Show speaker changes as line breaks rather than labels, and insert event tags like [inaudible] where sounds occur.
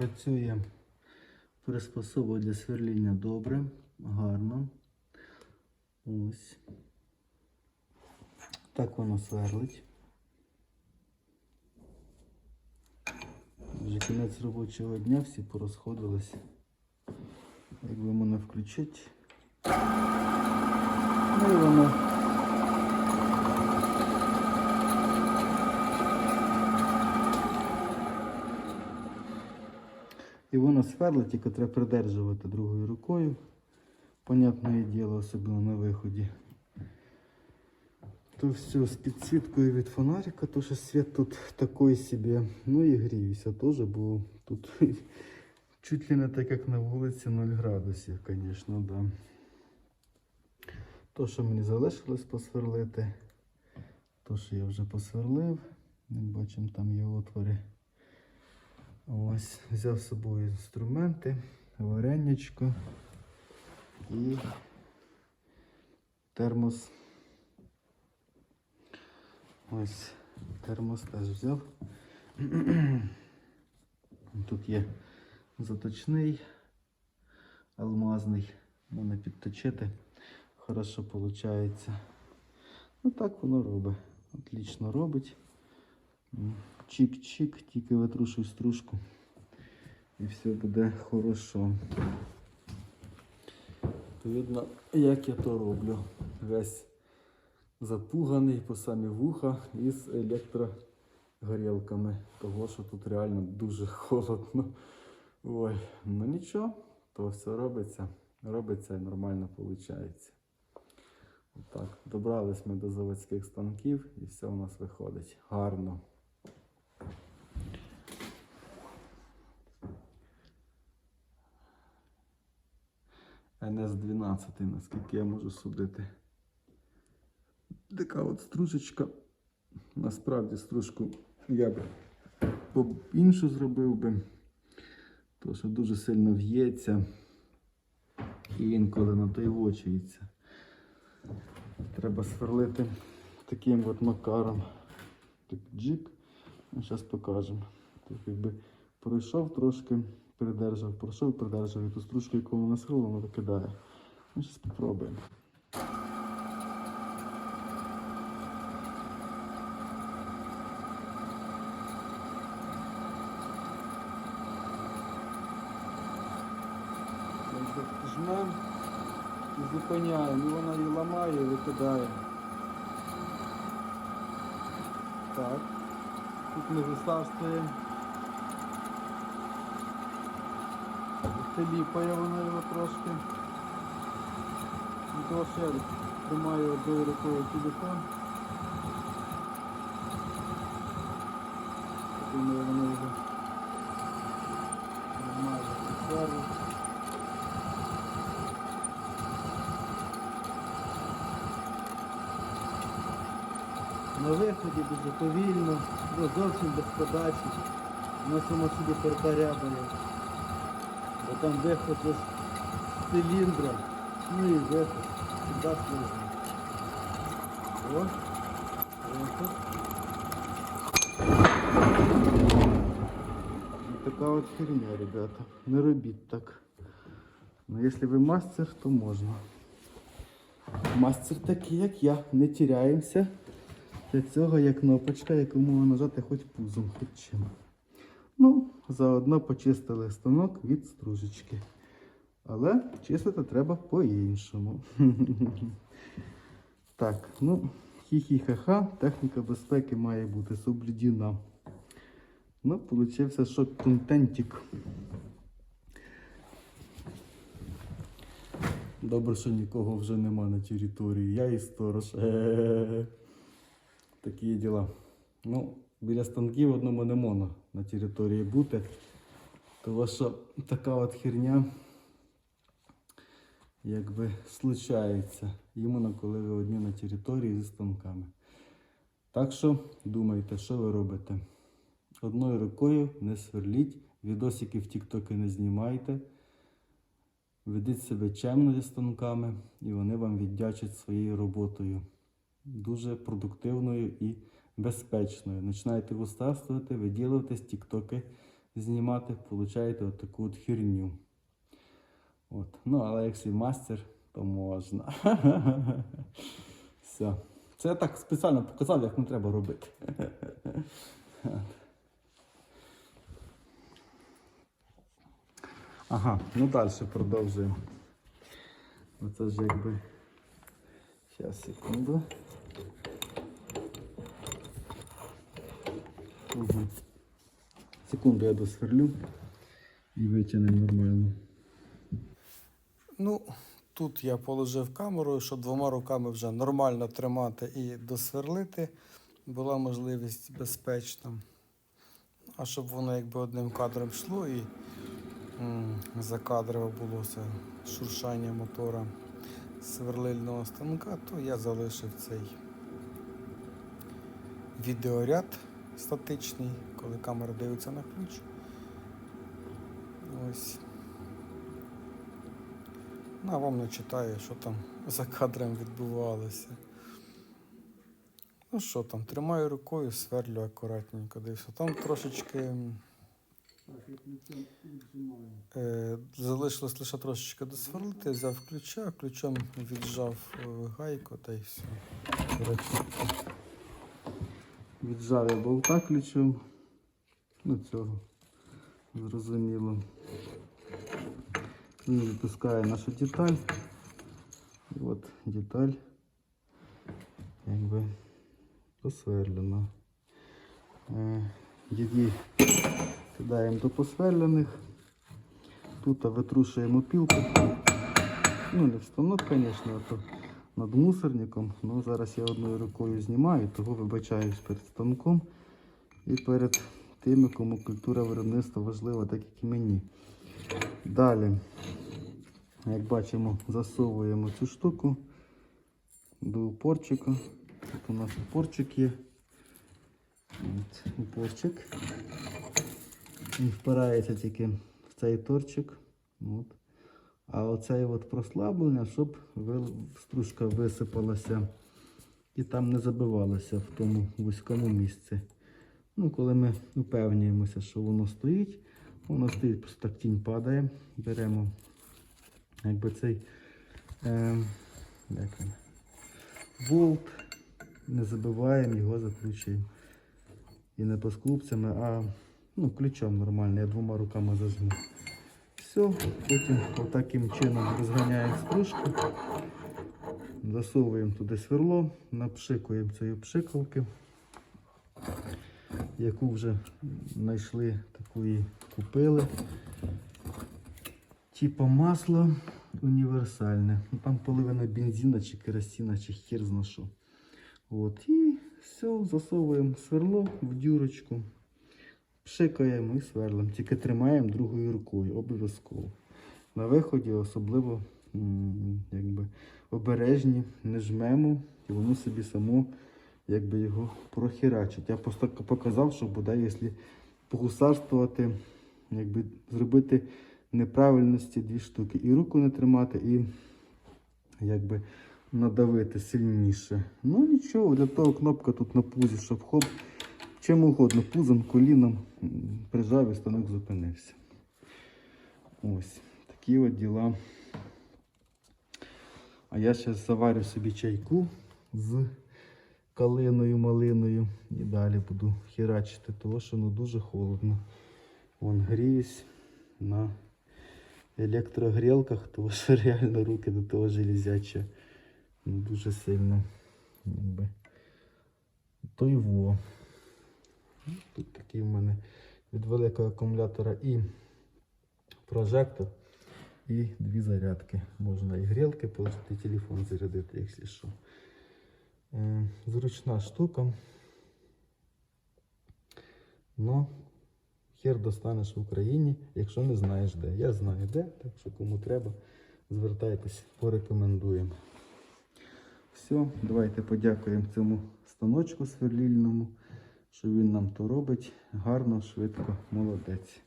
Працює приспособа для сверління добре, гарно. Ось. Так воно сверлить. Вже кінець робочого дня, всі порозходились. Якби мене включити. Ну і воно. Воно сверлить, тільки треба придержувати другою рукою. Понятне діло, особливо на виході. То все з підсвіткою від фонарика, то що світ тут такий собі. Ну і гріюся теж, бо тут [laughs] чуть ли не так, як на вулиці 0 градусів, звісно, да. То, що мені залишилось посверлити, то, що я вже посверлив, бачимо, там є отвори. Ось, взяв з собою інструменти, вареничко і термос. Ось термос теж взяв. [clears throat] Тут є заточний, алмазний, можна підточити. Хорошо виходить. Ну так воно робить. Отлично робить. Чик-чик, тільки витрушуй стружку. І все буде хорошо. Видно, як я то роблю. Весь запуганий по самі вуха із електрогорілками. Того, що тут реально дуже холодно. Ой, ну нічого, то все робиться. Робиться і нормально виходить. Отак. Добрались ми до заводських станків і все у нас виходить гарно. НС-12, наскільки я можу судити. Така от стружечка. Насправді стружку я б іншу зробив би, тому що дуже сильно в'ється і інколи натойвочується. Треба сверлити таким от макаром. Так, джик. Ну, зараз покажемо. Так, якби пройшов трошки, придержав, пройшов, придержав ту стружку, яку воно насилило, воно викидає. Ну, зараз спробуємо. Жмем і зупиняємо, і вона її ламає і викидає. Так. Тут ми висавствуємо. Теліпає вона його трошки. Того ще тримаю одною рукою телефон. Думаю, воно його нормально підсверлить. На виході дуже повільно, зовсім без подачі. Воно само собі перетарябає. Бо там виход із циліндра, ну і виход. Сюди служить. Така от херня, ребята. Не робіть так. Ну, якщо ви мастер, то можна. Мастер такий, як я, не тіряємося. Для цього є кнопочка, яку можна нажати хоч пузом, хоч чим. Ну, заодно почистили станок від стружечки. Але чистити треба по-іншому. [laughs] Так, ну, хі-хі-ха-ха, техніка безпеки має бути соблюдена. Ну, получився шок контентик. Добре, що нікого вже нема на території. Я і сторож. Такі діла. Ну, біля станків одному не можна на території бути. Тому що така от херня якби случається. Іменно коли ви одні на території зі станками. Так що думайте, що ви робите. Одною рукою не сверліть, відосики в тіктоки не знімайте. Ведіть себе чемно зі станками, і вони вам віддячать своєю роботою. Дуже продуктивною і безпечною. Починаєте виставствувати, виділитись, тіктоки знімати, получаєте от таку от херню. От. Ну, але якщо мастер, то можна. [laughs] Все. Це я так спеціально показав, як не треба робити. [laughs] Ага, ну далі продовжуємо. Оце ж якби. Зараз, секунду. Угу. Секунду я досверлю і витягнемо нормально. Ну, тут я положив камеру, щоб двома руками вже нормально тримати і досверлити. Була можливість безпечно. А щоб воно якби одним кадром йшло і закадрово було це шуршання мотора сверлильного станка, то я залишив цей відеоряд статичний, коли камера дивиться на ключ. Ось. Ну, а вам не читаю, що там за кадром відбувалося. Ну що там, тримаю рукою, сверлю акуратненько, все. Там трошечки. Е, залишилось лише трошечки досверлити, взяв ключа, ключом віджав е, гайку та й все. Віджав я болта ключом. Ну цього. Зрозуміло. Він відпускає нашу деталь. І от деталь якби посверлена. Е, Її кидаємо до посверлених. Тут витрушуємо пілку. Ну, не в станок, звісно, а то над мусорником. Ну, зараз я одною рукою знімаю, того вибачаюсь перед станком і перед тими, кому культура виробництва важлива, так як і мені. Далі, як бачимо, засовуємо цю штуку до упорчика. Тут у нас упорчик є. От, упорчик. Він впирається тільки в цей торчик. От. А оцей от прослаблення, щоб стружка висипалася і там не забивалася в тому вузькому місці. Ну, коли ми упевнюємося, що воно стоїть, воно стоїть, просто так тінь падає. Беремо якби цей е, як він, болт, не забиваємо, його закручуємо. І не поскупцями, а ну, ключом нормально, я двома руками зажму. Все, потім отаким чином розганяємо стружку, засовуємо туди сверло, напшикуємо цієї пшикалки, яку вже знайшли, таку і купили. Типа масло універсальне. Ну, Там половина бензина чи керосина, чи хер зна. От, і все, засовуємо сверло в дюрочку, пшикаємо і сверлимо. Тільки тримаємо другою рукою, обов'язково. На виході особливо якби, обережні, не жмемо, і воно собі само якби, його прохерачить. Я просто показав, що буде, якщо погусарствувати, якби, зробити неправильності дві штуки. І руку не тримати, і якби надавити сильніше. Ну нічого, для того кнопка тут на пузі, щоб хоп, чим угодно, пузом, коліном прижав і станок зупинився. Ось, такі от діла. А я зараз заварю собі чайку з калиною, малиною і далі буду херачити, тому що ну дуже холодно. Вон гріюсь на електрогрілках, тому що реально руки до того железячі. Ну, дуже сильно. То й во. Ну, такий в мене від великого акумулятора і прожектор, і дві зарядки. Можна і грілки положити, і телефон зарядити, якщо що. Е, Зручна штука. Но хер достанеш в Україні, якщо не знаєш де. Я знаю де, так що кому треба, звертайтесь, порекомендуємо. Все, давайте подякуємо цьому станочку сверлільному, що він нам то робить гарно, швидко, молодець.